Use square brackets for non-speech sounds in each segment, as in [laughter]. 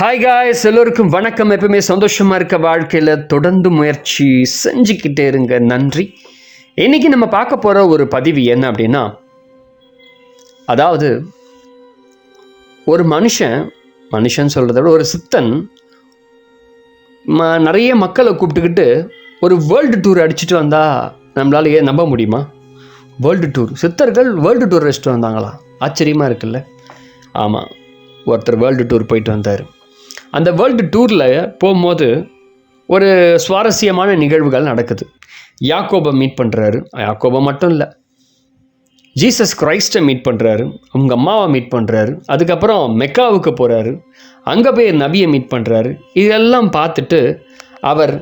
Hi guys எல்லோருக்கும் வணக்கம். எப்பவுமே சந்தோஷமாக இருக்க வாழ்க்கையில் தொடர்ந்து முயற்சி செஞ்சுக்கிட்டே இருங்க. நன்றி. இன்னைக்கு நம்ம பார்க்க போகிற ஒரு பதிவு என்ன அப்படின்னா அதாவது ஒரு மனுஷன் மனுஷன் சொல்கிறத விட ஒரு சித்தன் ம நிறைய மக்களை கூப்பிட்டுக்கிட்டு ஒரு வேர்ல்டு டூர் அடிச்சுட்டு வந்தால் நம்மளால ஏன் நம்ப முடியுமா? வேர்ல்டு டூர் சித்தர்கள் வேர்ல்டு டூர் அடிச்சுட்டு வந்தாங்களா? ஆச்சரியமாக இருக்குல்ல? ஆமாம் ஒருத்தர் வேர்ல்டு டூர் போயிட்டு வந்தார். அந்த வேர்ல்டு டூரில் போகும்போது ஒரு சுவாரஸ்யமான நிகழ்வுகள் நடக்குது. யாக்கோபை மீட் பண்ணுறாரு யாக்கோபை மட்டும் இல்லை. ஜீசஸ் கிரைஸ்ட்டை மீட் பண்ணுறாரு அவங்க அம்மாவை மீட் பண்ணுறாரு அதுக்கப்புறம் மெக்காவுக்கு போகிறாரு அங்கே போய் நபியை மீட் பண்ணுறாரு இதெல்லாம் பார்த்துட்டு அவர்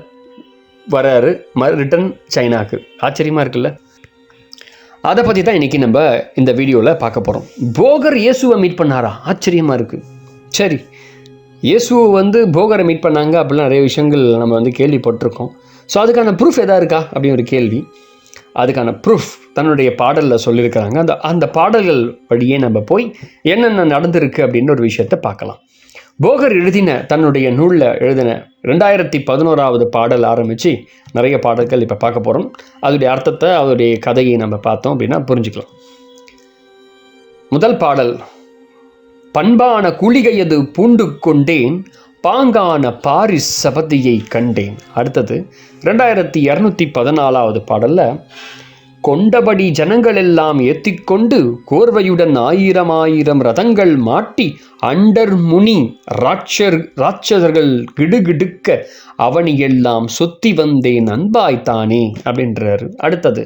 வராரு. ம ரிட்டன் சைனாக்கு. ஆச்சரியமாக இருக்குல்ல? அதை பற்றி தான் இன்றைக்கி நம்ம இந்த வீடியோவில் பார்க்க போகிறோம் போகர் இயேசுவை மீட் பண்ணாரா? ஆச்சரியமாக இருக்குது சரி இயேசுவை வந்து போகரை மீட் பண்ணாங்க அப்படிலாம் நிறைய விஷயங்கள் நம்ம வந்து கேள்விப்பட்டிருக்கோம். ஸோ அதுக்கான ப்ரூஃப் எதா இருக்கா? அப்படின்னு ஒரு கேள்வி. அதுக்கான ப்ரூஃப் தன்னுடைய பாடலில் சொல்லியிருக்கிறாங்க. அந்த அந்த பாடல்கள் வழியே நம்ம போய் என்னென்ன நடந்திருக்கு அப்படின்னு ஒரு விஷயத்தை பார்க்கலாம். போகர் எழுதின தன்னுடைய நூலில் எழுதின ரெண்டாயிரத்தி பதினோராவது பாடல் ஆரம்பித்து நிறைய பாடல்கள் இப்போ பார்க்க போகிறோம் அதோடைய அர்த்தத்தை அதோடைய கதையை நம்ம பார்த்தோம் அப்படின்னா புரிஞ்சுக்கலாம். முதல் பாடல் பண்பான குளிகையது பூண்டு கொண்டேன் பாங்கான பாரிஸ் சபதியை கண்டேன். அடுத்தது ரெண்டாயிரத்தி இரநூத்தி பதினாலாவது பாடலில் கொண்டபடி ஜனங்கள் எல்லாம் ஏத்திக்கொண்டு கோர்வையுடன் ஆயிரம் ஆயிரம் ரதங்கள் மாட்டி அண்டர் முனி ராட்சர் ராட்சதர்கள் கிடுகிடுக்க அவனியெல்லாம் சொத்தி வந்தேன் அன்பாய்த்தானே அப்படின்றார். அடுத்தது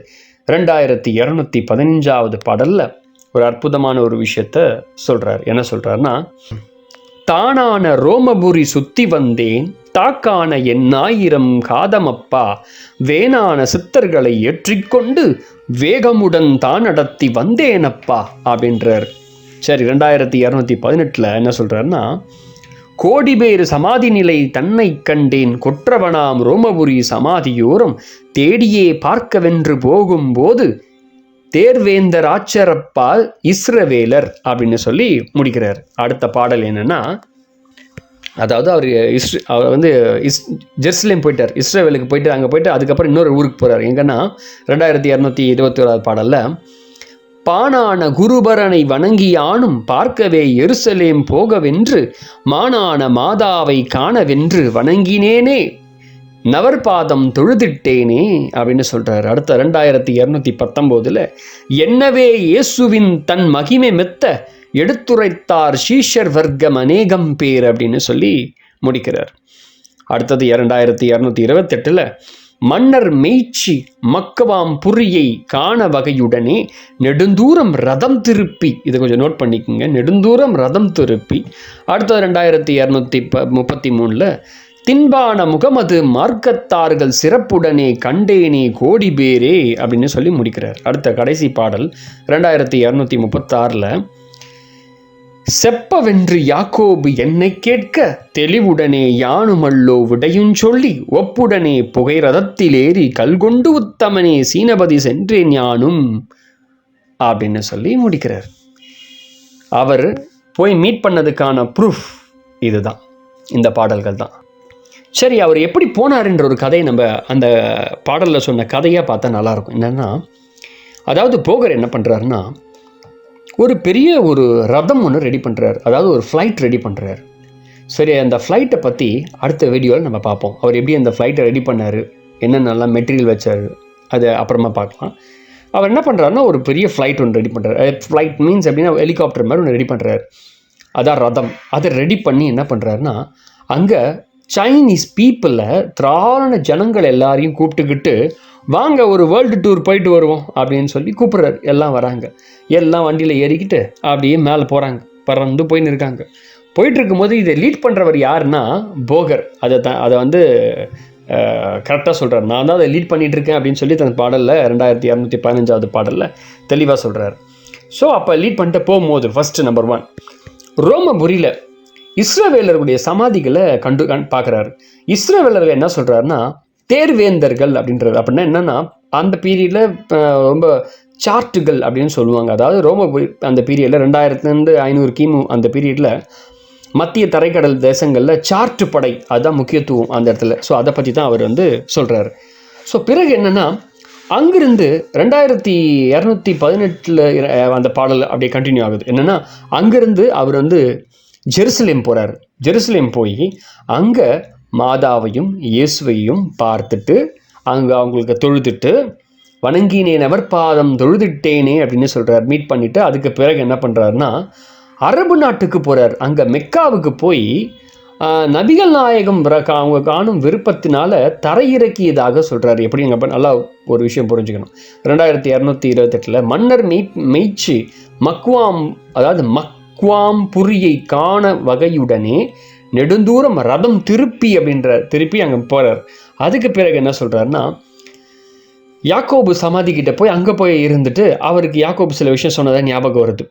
ரெண்டாயிரத்தி இரநூத்தி பதினஞ்சாவது பாடலில் ஒரு அற்புதமான ஒரு விஷயத்த சொல்றார். என்ன சொல்றாருன்னா தானான ரோமபுரி சுத்தி வந்தேன் தாக்கான என் ஆயிரம் காதமப்பா வேணான சித்தர்களை ஏற்றிக்கொண்டு வேகமுடன் தான் நடத்தி வந்தேனப்பா அப்படின்றார். சரி ரெண்டாயிரத்தி இரநூத்தி பதினெட்டில் என்ன சொல்கிறாருன்னா கோடி பேர் சமாதி நிலை தன்னை கண்டேன் கொற்றவனாம் ரோமபுரி சமாதியோரம் தேடியே பார்க்கவென்று போகும்போது தேர்வேந்தராச்சரப்பால் இஸ்ரவேலர் அப்படின்னு சொல்லி முடிக்கிறார். அடுத்த பாடல் என்னன்னா அதாவது அவர் இஸ் அவர் வந்து இஸ் ஜெருசலேம் போயிட்டார். இஸ்ரேவேலுக்கு போயிட்டு அங்கே போயிட்டு அதுக்கப்புறம் இன்னொரு ஊருக்கு போகிறார் எங்கன்னா ரெண்டாயிரத்தி இரநூத்தி இருபத்தி ஓராவது பாடலில் பானான குருபரனை வணங்கியானும் பார்க்கவே எருசலேம் போகவென்று மானான மாதாவை காணவென்று வணங்கினேனே நவர்பாதம் தொழுதிட்டேனே அப்படின்னு சொல்கிறார் அடுத்த ரெண்டாயிரத்தி இரநூத்தி பத்தொம்போதில் என்னவே இயேசுவின் தன் மகிமை மெத்த எடுத்துரைத்தார் ஷீஷர் வர்க்கம் அநேகம் பேர் அப்படின்னு சொல்லி முடிக்கிறார். அடுத்தது இரண்டாயிரத்தி இரநூத்தி இருபத்தெட்டில் மன்னர் மெய்ச்சி மக்கவாம் புரியை காண வகையுடனே நெடுந்தூரம் ரதம் திருப்பி இதை கொஞ்சம் நோட் பண்ணிக்கோங்க. நெடுந்தூரம் ரதம் திருப்பி அடுத்தது ரெண்டாயிரத்தி இரநூத்தி ப முப்பத்தி மூணில் தின்பான முகமது மார்க்கத்தார்கள் சிறப்புடனே கண்டேனே கோடி பேரே அப்படின்னு சொல்லி முடிக்கிறார். அடுத்த கடைசி பாடல் ரெண்டாயிரத்தி இரநூத்தி முப்பத்தாறில் செப்பவென்று யாக்கோபு என்னை கேட்க தெளிவுடனே யானுமல்லோ விடையும் சொல்லி ஒப்புடனே புகை ரதத்திலேறி கல்கொண்டு உத்தமனே சீனபதி சென்றேன் யானும் அப்படின்னு சொல்லி முடிக்கிறார். அவர் போய் மீட் பண்ணதுக்கான ப்ரூஃப் இதுதான். இந்த பாடல்கள் தான் சரி அவர் எப்படி போனாருன்ற ஒரு கதையை நம்ம அந்த பாடலில் சொன்ன கதையாக பார்த்தா நல்லாயிருக்கும். என்னென்னா அதாவது போகர் என்ன பண்ணுறாருன்னா ஒரு பெரிய ஒரு ரதம் ஒன்று ரெடி பண்ணுறாரு அதாவது ஒரு ஃப்ளைட் ரெடி பண்ணுறாரு சரி அந்த ஃப்ளைட்டை பற்றி அடுத்த வீடியோவில் நம்ம பார்ப்போம். அவர் எப்படி அந்த ஃப்ளைட்டை ரெடி பண்ணார் என்னென்னலாம் மெட்டீரியல் வச்சார் அதை அப்புறமா பார்க்கலாம். அவர் என்ன பண்ணுறாருன்னா ஒரு பெரிய ஃப்ளைட் ஒன்று ரெடி பண்ணுறாரு ஃப்ளைட் மீன்ஸ் அப்படின்னா ஹெலிகாப்டர் மாதிரி ஒன்று ரெடி பண்ணுறாரு அதான் ரதம். அதை ரெடி பண்ணி என்ன பண்ணுறாருன்னா அங்கே சைனீஸ் பீப்புளை திராளன ஜனங்கள் எல்லாரையும் கூப்பிட்டுக்கிட்டு வாங்க ஒரு வேர்ல்டு டூர் போயிட்டு வருவோம் அப்படின்னு சொல்லி கூப்பிட்றாரு. எல்லாம் வராங்க. எல்லாம் வண்டியில் ஏறிக்கிட்டு அப்படியே மேலே போகிறாங்க பறந்து போயின்னு இருக்காங்க. போயிட்டு இருக்கும்போது இதை லீட் பண்ணுறவர் யாருன்னா போகர். அதை தான் அதை வந்து கரெக்டாக சொல்கிறார் நான் தான் அதை லீட் பண்ணிகிட்டு இருக்கேன் அப்படின்னு சொல்லி தன் பாடலில் ரெண்டாயிரத்தி இரநூத்தி பதினஞ்சாவது பாடலில் தெளிவாக சொல்கிறார் ஸோ அப்போ லீட் பண்ணிட்டு போகும்போது ஃபஸ்ட்டு நம்பர் ஒன் ரோமபுரியில் இஸ்ரவேலருடைய சமாதிகளை கண்டு கண் பார்க்குறாரு. இஸ்ரவேலர்கள் என்ன சொல்கிறாருன்னா தேர்வேந்தர்கள் அப்படின்றது. அப்படின்னா என்னென்னா அந்த பீரியடில் ரொம்ப சார்ட்டுகள் அப்படின்னு சொல்லுவாங்க. அதாவது ரோம அந்த பீரியடில் ரெண்டாயிரத்துலேருந்து ஐநூறு கிமு அந்த பீரியடில் மத்திய தரைக்கடல் தேசங்களில் சார்ட்டு படை அதுதான் முக்கியத்துவம் அந்த இடத்துல. ஸோ அதை பற்றி தான் அவர் வந்து சொல்கிறாரு ஸோ பிறகு என்னென்னா அங்கிருந்து ரெண்டாயிரத்தி இரநூத்தி பதினெட்டில் அந்த பாடல் அப்படியே கண்டினியூ ஆகுது. என்னென்னா அங்கிருந்து அவர் வந்து ஜெருசலேம் போகிறார் ஜெருசலேம் போய் அங்கே மாதாவையும் இயேசுவையும் பார்த்துட்டு அங்கே அவங்களுக்கு தொழுதுட்டு வணங்கினேன் அவர் பாதம் தொழுதுட்டேனே அப்படின்னு சொல்கிறார் மீட் பண்ணிவிட்டு அதுக்கு பிறகு என்ன பண்ணுறாருன்னா அரபு நாட்டுக்கு போகிறார் அங்கே மெக்காவுக்கு போய் நபிகள் நாயகம் கா- அவங்க காணும் விருப்பத்தினால தரையிறக்கியதாக சொல்கிறார் எப்படி எங்கள் நல்லா ஒரு விஷயம் புரிஞ்சுக்கணும். ரெண்டாயிரத்தி இரநூத்தி இருபத்தெட்டில் மன்னர் மெய் மெய்ச்சி மக்வாம் அதாவது மக் குவாம் புரியை காண வகையுடனே நெடுந்தூரம் ரதம் திருப்பி அப்படின்ற திருப்பி அங்கே போகிறார் அதுக்கு பிறகு என்ன சொல்கிறாருன்னா யாக்கோபு சமாதி கிட்ட போய் அங்கே போய் இருந்துட்டு அவருக்கு யாக்கோபு சில விஷயம் சொன்னதாக ஞாபகம் வருது.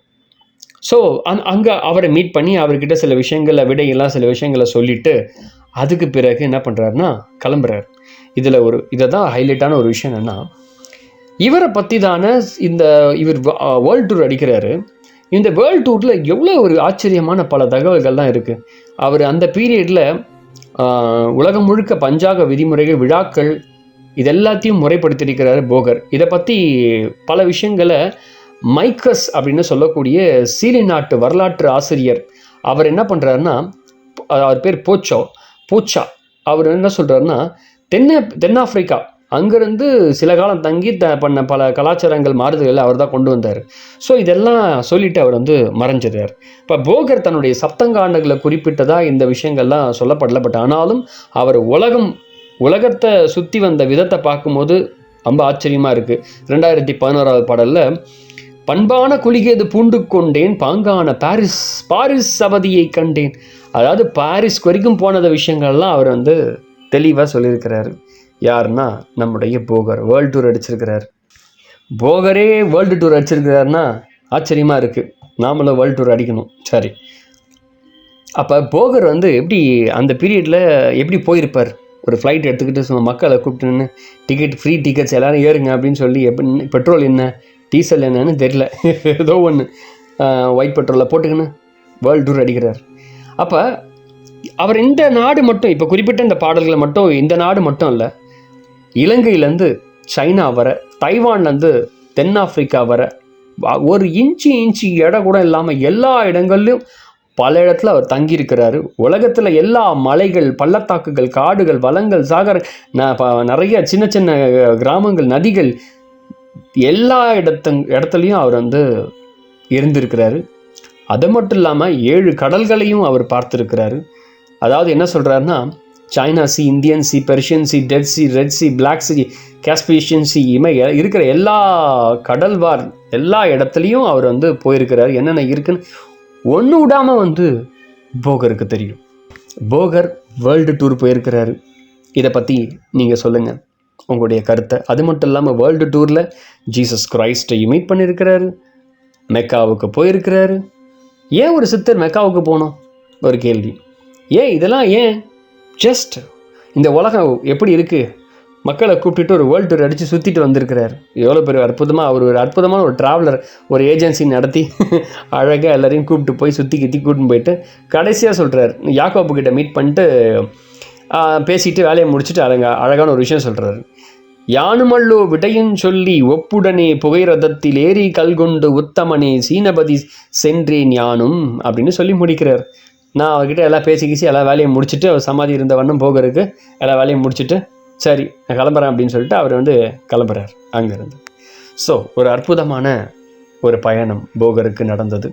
ஸோ அந் அங்கே அவரை மீட் பண்ணி அவர்கிட்ட சில விஷயங்களை விடையெல்லாம் சில விஷயங்களை சொல்லிட்டு அதுக்கு பிறகு என்ன பண்ணுறாருன்னா கிளம்புறார். இதில் ஒரு இதை தான் ஹைலைட்டான ஒரு விஷயம் என்னென்னா இவரை பற்றி தானே இந்த இவர் வேர்ல்டு டூர் அடிக்கிறாரு. இந்த வேர்ல்டு டூரில் எவ்வளோ ஒரு ஆச்சரியமான பல தகவல்கள்லாம் இருக்குது அவர் அந்த பீரியடில் உலகம் முழுக்க பஞ்சாக விதிமுறைகள் விழாக்கள் இது எல்லாத்தையும் முறைப்படுத்தியிருக்கிறாரு போகர். இதை பற்றி பல விஷயங்களை மைக்கஸ் அப்படின்னு சொல்லக்கூடிய சீலி நாட்டு வரலாற்று ஆசிரியர் அவர் என்ன பண்ணுறாருன்னா அவர் பேர் போச்சோ போச்சா. அவர் என்ன சொல்கிறாருன்னா தென்ன தென்னாப்பிரிக்கா அங்கேருந்து சில காலம் தங்கி த பண்ண பல கலாச்சாரங்கள் மாறுதல்களை அவர் தான் கொண்டு வந்தார். ஸோ இதெல்லாம் சொல்லிட்டு அவர் வந்து மறைஞ்சிடுறார். இப்போ போகர் தன்னுடைய சப்தங்காண்டங்களை குறிப்பிட்டதாக இந்த விஷயங்கள்லாம் சொல்லப்படல. பட் ஆனாலும் அவர் உலகம் உலகத்தை சுற்றி வந்த விதத்தை பார்க்கும்போது ரொம்ப ஆச்சரியமாக இருக்குது ரெண்டாயிரத்தி பதினோராவது பாடலில் பண்பான குளிகேது பூண்டு கொண்டேன் பாங்கான பாரிஸ் பாரிஸ் சபதியை கண்டேன். அதாவது பாரிஸ் வரைக்கும் போனத விஷயங்கள்லாம் அவர் வந்து தெளிவாக சொல்லியிருக்கிறாரு. யாருன்னா நம்முடைய போகர். வேர்ல்டு டூர் அடிச்சிருக்கிறார். போகரே வேர்ல்டு டூர் அடிச்சிருக்கிறாருன்னா ஆச்சரியமாக இருக்குது நாமளும் வேர்ல்டு டூர் அடிக்கணும். சரி. அப்போ போகர் வந்து எப்படி அந்த பீரியடில் எப்படி போயிருப்பார்? ஒரு ஃப்ளைட் எடுத்துக்கிட்டு சும்மா மக்களை கூப்பிட்டுன்னு டிக்கெட் ஃப்ரீ டிக்கெட்ஸ் எல்லோரும் ஏறுங்க அப்படின்னு சொல்லி எப்படி பெட்ரோல் என்ன டீசல் என்னன்னு தெரில ஏதோ ஒன்று ஒயிட் பெட்ரோலில் போட்டுக்கின்னு வேர்ல்டு டூர் அடிக்கிறார். அப்போ அவர் இந்த நாடு மட்டும் இப்போ குறிப்பிட்ட இந்த பாடல்களை மட்டும் இந்த நாடு மட்டும் இல்லை இலங்கையிலேருந்து சைனா வர தைவான்லேருந்து தென்னாப்பிரிக்கா வர ஒரு இன்ச்சு இன்ச்சு இடம் கூட இல்லாமல் எல்லா இடங்கள்லையும் பல இடத்துல அவர் தங்கியிருக்கிறாரு. உலகத்தில் எல்லா மலைகள் பள்ளத்தாக்குகள் காடுகள் வளங்கள் சாகர ந- நிறைய சின்ன சின்ன கிராமங்கள் நதிகள் எல்லா இடத்து இடத்துலையும் அவர் வந்து இருந்திருக்கிறாரு. அது மட்டும் இல்லாமல் ஏழு கடல்களையும் அவர் பார்த்துருக்கிறாரு. அதாவது என்ன சொல்கிறாருன்னா China Sea Indian Sea Persian Sea Dead Sea Red Sea Black Sea Caspian Sea இமை இருக்கிற எல்லா கடல்வார் எல்லா இடத்துலையும் அவர் வந்து போயிருக்கிறார். என்னென்ன இருக்குன்னு ஒன்று விடாமல் வந்து போகருக்கு தெரியும். போகர் வேர்ல்டு டூர் போயிருக்கிறாரு. இதை பற்றி நீங்கள் சொல்லுங்கள் உங்களுடைய கருத்தை. அது மட்டும் இல்லாமல் வேர்ல்டு டூரில் ஜீசஸ் கிரைஸ்டையும் மீட் பண்ணியிருக்கிறாரு மெக்காவுக்கு போயிருக்கிறாரு. ஏன் ஒரு சித்தர் மெக்காவுக்கு போனோம் ஒரு கேள்வி. ஏன் இதெல்லாம் ஏன் ஜஸ்ட் இந்த உலகம் எப்படி இருக்குது மக்களை கூப்பிட்டுட்டு ஒரு வேர்ல்டு டூர் அடித்து சுற்றிட்டு வந்திருக்கிறார். எவ்வளோ பெரிய அற்புதமாக அவர் ஒரு அற்புதமான ஒரு ட்ராவலர் ஒரு ஏஜென்சி நடத்தி [laughs] அழகாக எல்லாரையும் கூப்பிட்டு போய் சுற்றி கித்தி கூட்டின்னு போயிட்டு கடைசியாக சொல்கிறார் யாக்கோப்பு கிட்ட மீட் பண்ணிட்டு பேசிட்டு வேலையை முடிச்சுட்டு அழகா அழகான ஒரு விஷயம் சொல்கிறாரு யானுமல்லோ விடையும் சொல்லி ஒப்புடனே புகைரதத்தில் ஏறி கல்கொண்டு உத்தமனே சீனபதி சென்றேன் யானும் அப்படின்னு சொல்லி முடிக்கிறார். நான் அவர்கிட்ட எல்லாம் பேசி கீசி எல்லா வேலையும் முடிச்சுட்டு அவர் சமாதி இருந்த வண்ணம் போகருக்கு எல்லா வேலையும் முடிச்சுட்டு சரி நான் கிளம்புறேன் அப்படின்னு சொல்லிட்டு அவர் வந்து கிளம்புறார் அங்கேருந்து. ஸோ ஒரு அற்புதமான ஒரு பயணம் போகருக்கு நடந்தது.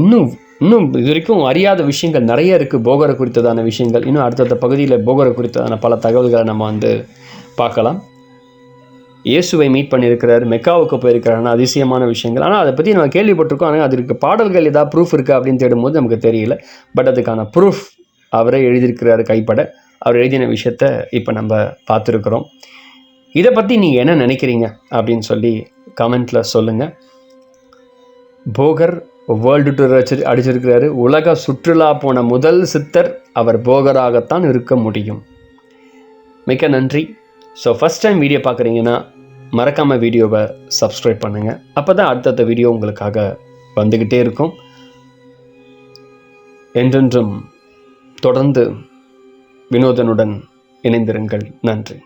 இன்னும் இன்னும் இது வரைக்கும் அறியாத விஷயங்கள் நிறைய இருக்குது போகரை குறித்ததான விஷயங்கள். இன்னும் அடுத்தடுத்த பகுதியில் போகரை குறித்ததான பல தகவல்களை நம்ம வந்து பார்க்கலாம். இயேசுவை மீட் பண்ணியிருக்கிறார் மெக்காவுக்கு போயிருக்கிறாருன்னா அதிசயமான விஷயங்கள். ஆனால் அதை பற்றி நம்ம கேள்விப்பட்டிருக்கோம். ஆனால் அதற்கு பாடல்கள் ஏதாவது ப்ரூஃப் இருக்கா அப்படின்னு தேடும்போது நமக்கு தெரியல. பட் அதுக்கான ப்ரூஃப் அவரே எழுதியிருக்கிறாரு கைப்பட. அவர் எழுதின விஷயத்த இப்போ நம்ம பார்த்துருக்குறோம். இதை பற்றி நீங்கள் என்ன நினைக்கிறீங்க அப்படின்னு சொல்லி கமெண்ட்டில் சொல்லுங்கள் போகர் வேர்ல்டு டூர் அடிச்சு அடிச்சிருக்கிறாரு. உலக சுற்றுலா போன முதல் சித்தர் அவர் போகராகத்தான் இருக்க முடியும். மிக்க நன்றி. ஸோ ஃபஸ்ட் டைம் வீடியோ பார்க்குறீங்கன்னா மறக்காமல் வீடியோவை சப்ஸ்கிரைப் பண்ணுங்கள் அப்போ தான் அடுத்தடுத்த வீடியோ உங்களுக்காக வந்துக்கிட்டே இருக்கும். என்றென்றும் தொடர்ந்து வினோதனுடன் இணைந்திருங்கள். நன்றி.